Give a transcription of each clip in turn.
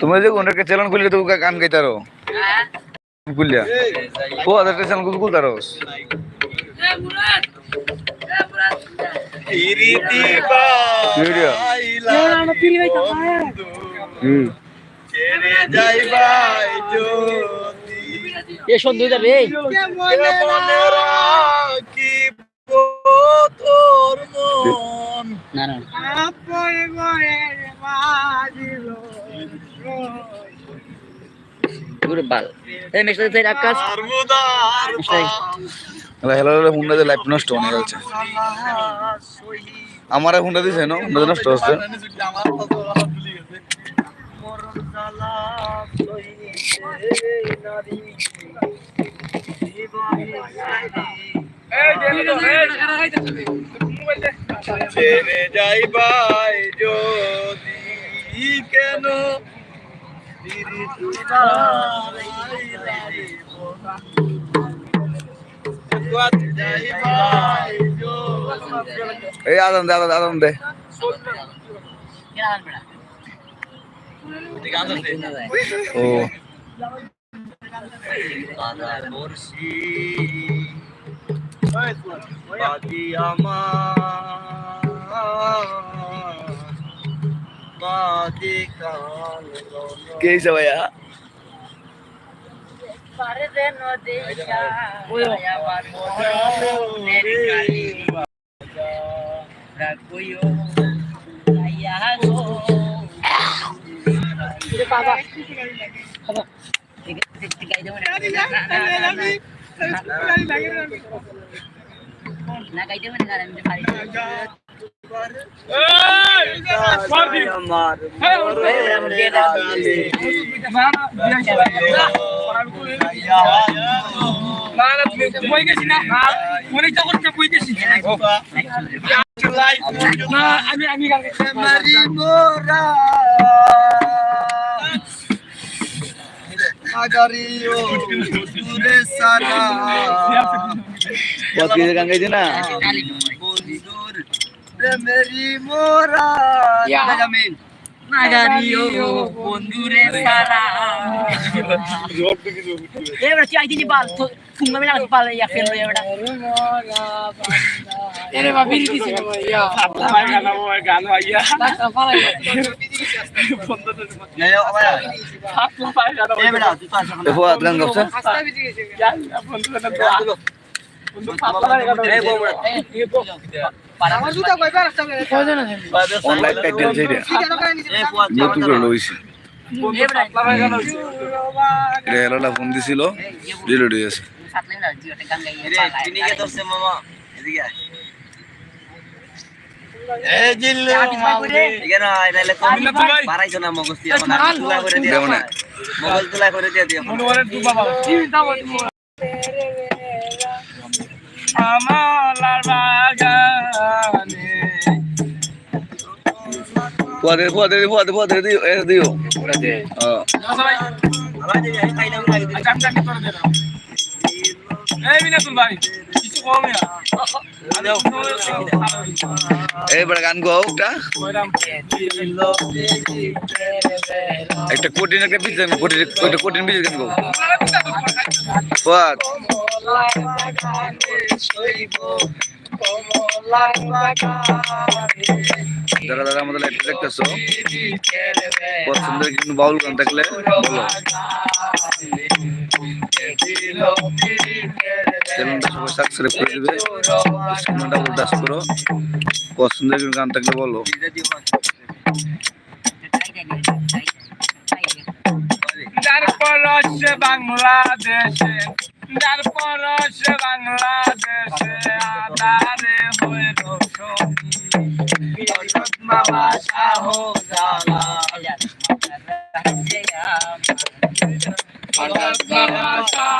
তুমি যে কোনটাকে চ্যানেল খুললে তো গান গাইতারো? খুললিয়া ও আদার চ্যানেল কুল কুলতারো ভিডিও হুম এ সন্ধে যাবে না না ঘুরে বাল এই মেশটা দিতে আকাশ মেশটাই হেলা হেলা হেলা হুন্ডা দিয়ে লাইফ নষ্ট হয়ে যাচ্ছে আমার হুন্ডা দিছে না হুন্ডা নষ্ট হচ্ছে ছেড়ে যাই ভাই যদি কেন? এই আদান দে আদান দে। ও। আমার। Oke, siapa ya? Nah, kayaknya mendengar yang না আমি সারা কত কিছু প্রেমেরি মোরা। জামিন নাগারিও বন্ধুরে সারা। এবার চাই দিনি বাল। ফুঙ্গা মেলা বাল ইয়া ফেল হয়ে এবার এরে বাবা বিড়ি দিছে। ইয়া নেই আবার এই বেটা তুই তো আসা দেখো আদ গান গাচ্ছে এই বড় আমার জুতা কয়বার আসছে কয়জন আছে অনলাইন টাইটেল যেটা নতুন করে লইছি এটা হেলাটা ফোন দিছিল ডিলিট হয়ে গেছে আর তুলা করে দিয়ে দেও না। পরে পরে করে দিয়ে দিও বাগানে এ দিও। আমার যে এই খাইনা লাগি দিল এইবার গান গাও একটা একটা কঠিন একটা বিচ গান, কঠিন একটা কঠিন বিচ গান গাও ফুয়াদ যারা যারা আমাদের লাইফ দেখতেছো? পছন্দের কিন্তু বাউল গান থাকলে বলো। চ্যানেলটা সবাই সাবস্ক্রাইব করে দিবে পছন্দের কোনো গান থাকলে বলো বাংলাদেশে বাংলাদেশে আদারে হয়ে রোশনী বাবা শাহ জালা বাবা শাহ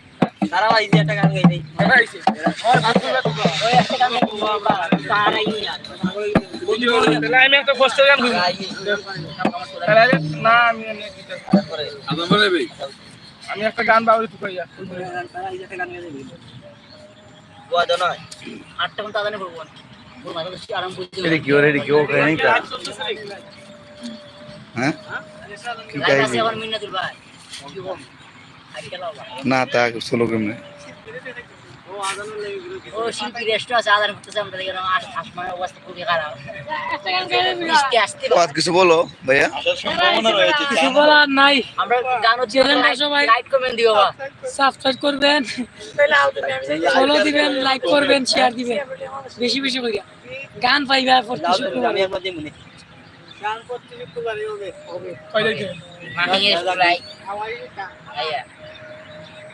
যায় আমরা একটা আমরা ভাই একটা গান গাই দেই ওই একটা গান তারাই তাহলে আমি একটা কষ্ট গান করি তাহলে না আমি এমনি গিটার আমি একটা গান বাউরি তুই কইয়া বুয়া দাও নয়। আটটা ঘণ্টা আদানে করব ওর মাথা বেশি আরাম করতে এটা কি ওরে কি ও খায় তা? হ্যাঁ? কি কাহিনী আছে মিন্নাতুল ভাই। কি বল না তা চলো কেমনে ও শিল্পী রেস্ট আছে আদান করতেছে আমরা দেখে আসমানের অবস্থা খুবই খারাপ। বৃষ্টি আসতে কিছু বলো ভাইয়া। কিছু বলার নাই। আমরা গান হচ্ছে চ্যানেলটা সবাই- লাইক কমেন্ট দিও বা। সাবস্ক্রাইব করবেন। ফলো দিবেন লাইক করবেন শেয়ার দিবেন। বেশি বেশি করিয়া। গান পাইবা দিই মনে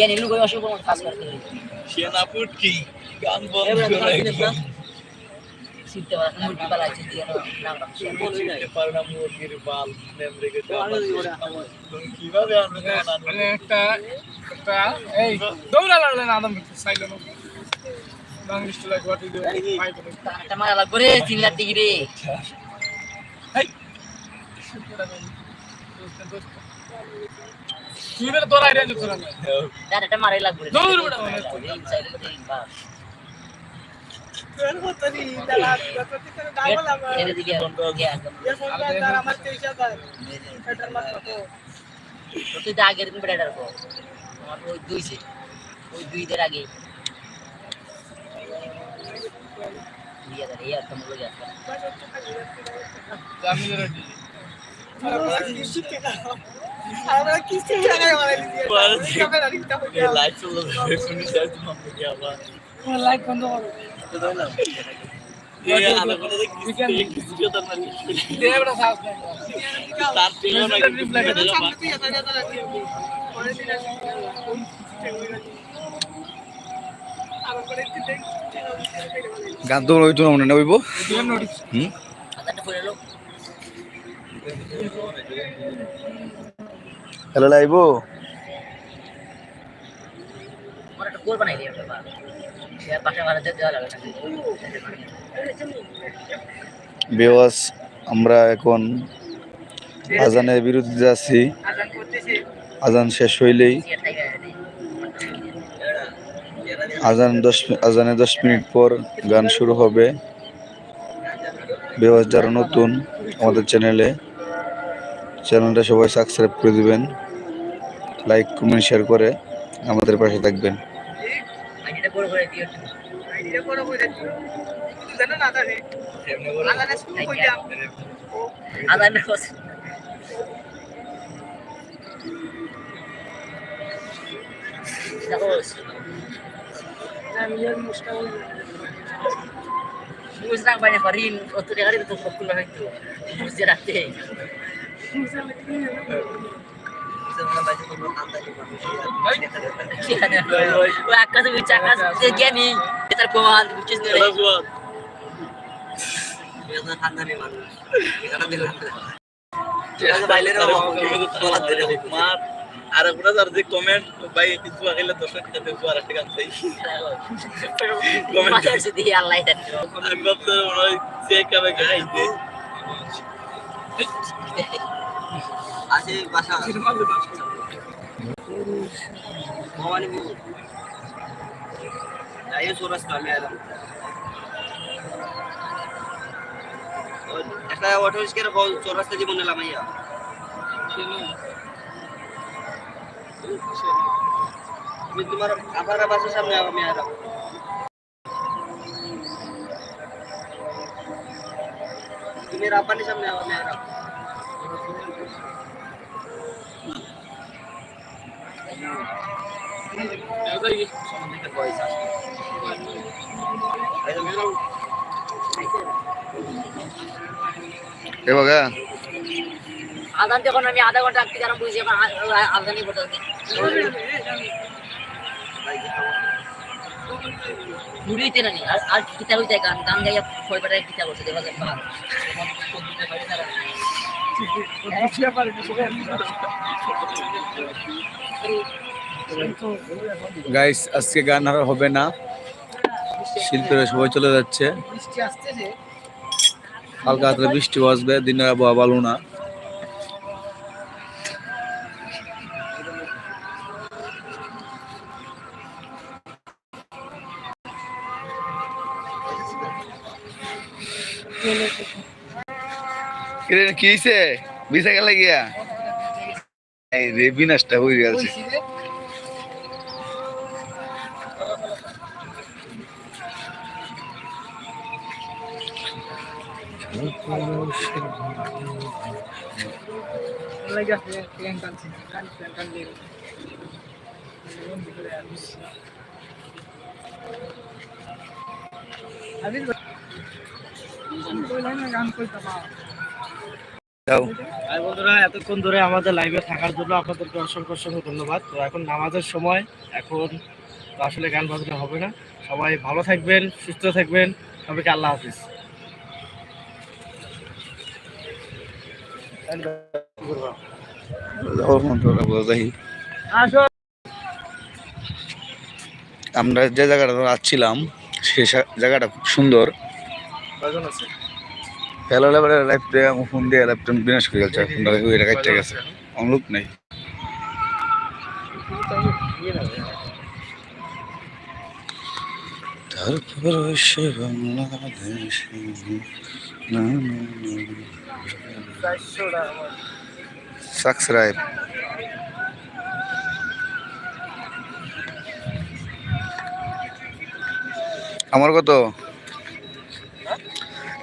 দে কে নীলু কই অসুখ কাজ করতে সেনাপুট কি? গান এই বড় না সিটে বালা মুরগি বালা আছে দিয়ে না না পারনা মুরগির বাল মেমরি কে একটা একটা এই দৌড়া লাগলে না আদম সাইলেন বাংলিশ তো like what you do five একটা মারা লাগবে তিন লাখ ডিগ্রি তুই বেটা তোর আইডিয়া দিছ না দাদা একটা মারাই লাগবে রে দৌড় বেটা ইনসাইড করে বাসের দিকে তুই তো আগের দিন বেড়ে রাখো আমার ওই দুই সে ওই দুই দের আগে ইয়া দাঁড়ে ইয়া তো মনে গেছে আমি গান তো ওই তো মনে না হুম? পড়ে লো হ্যালো লাইবো আমার বেওয়াস এখন আজানের বিরুদ্ধে আছি আজান শেষ হইলেই আজান দশ আজানে দশ মিনিট পর গান শুরু হবে। বেওয়াস যারা নতুন আমাদের চ্যানেলে চ্যানেলটা সবাই সাবস্ক্রাইব করে দিবেন লাইক কমেন্ট শেয়ার করে আমাদের পাশে থাকবেন farin, waktu dia hari itu fokus lah itu. Mesti rate. আর আপনার আর যে কমেন্ট ভাই কিছু আগে দশ টাকা দেবো আর একটা গান চাই আমি ভাবতে মনে হয় আছে বাসা ভবানীপুর যাইও চৌরাস্তা আমি এলাম একটা অটো রিক্সার চৌরাস্তা জীবন এলাম আইয়া আমি তোমার আবার বাসার সামনে আমি এলাম তুমি রাব্বানির সামনে আমি আদান যখন আমি আধা ঘণ্টা আগে কারণ বুঝি এখন আদানি করতে ঘুরিতে না নি। আর আর কিতা হইতে গান। গান গাইয়া কয় বেটা কিতা করছে দেখা যায় ভালো গাইস আজকে গান আর হবে না। শিল্পীরা সবাই চলে যাচ্ছে। হালকা হালকা বৃষ্টি আসবে দিনের আবহাওয়া ভালো না। কি হইছে? বিছা গেলে গিয়া? এই রে বিনাশটা হয়ে গেছে। আমি না গান কইতাম আর বন্ধুরা এতক্ষণ ধরে আমাদের লাইভে থাকার জন্য আপনাদেরকে অসংখ্য অসংখ্য ধন্যবাদ। তো এখন নামাজের সময় এখন আসলে গান বাজনা হবে না। সবাই ভালো থাকবেন সুস্থ থাকবেন। সবাইকে আল্লাহ হাফিজ। আমরা যে জায়গাটা আসছিলাম সে জায়গাটা খুব সুন্দর। আছে? হ্যালো লেবারে লাইফ দিয়ে ফোন দিয়ে ল্যাপটপ বিনাশ করে গেছে ফোনটা ওইটা কাটতে গেছে। লোক নেই। তারপর সে বাংলাদেশ। না সাকসরাইব আমার কত?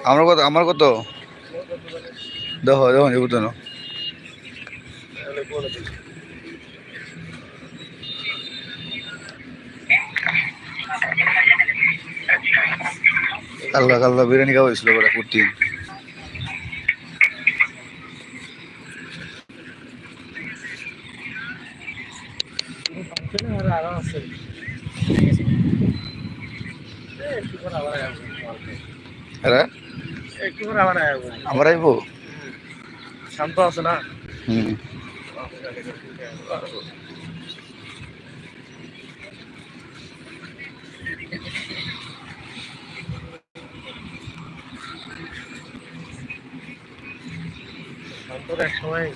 আমার কত আমার কত? দেখো দেখো যাব তো কালকা কালকা বিরিয়ানি খাওয়া হয়েছিল বলে কুর্তি। আছে একটু আবার আবার আসব। শান্ত আছে না হুম শান্তর এক সময়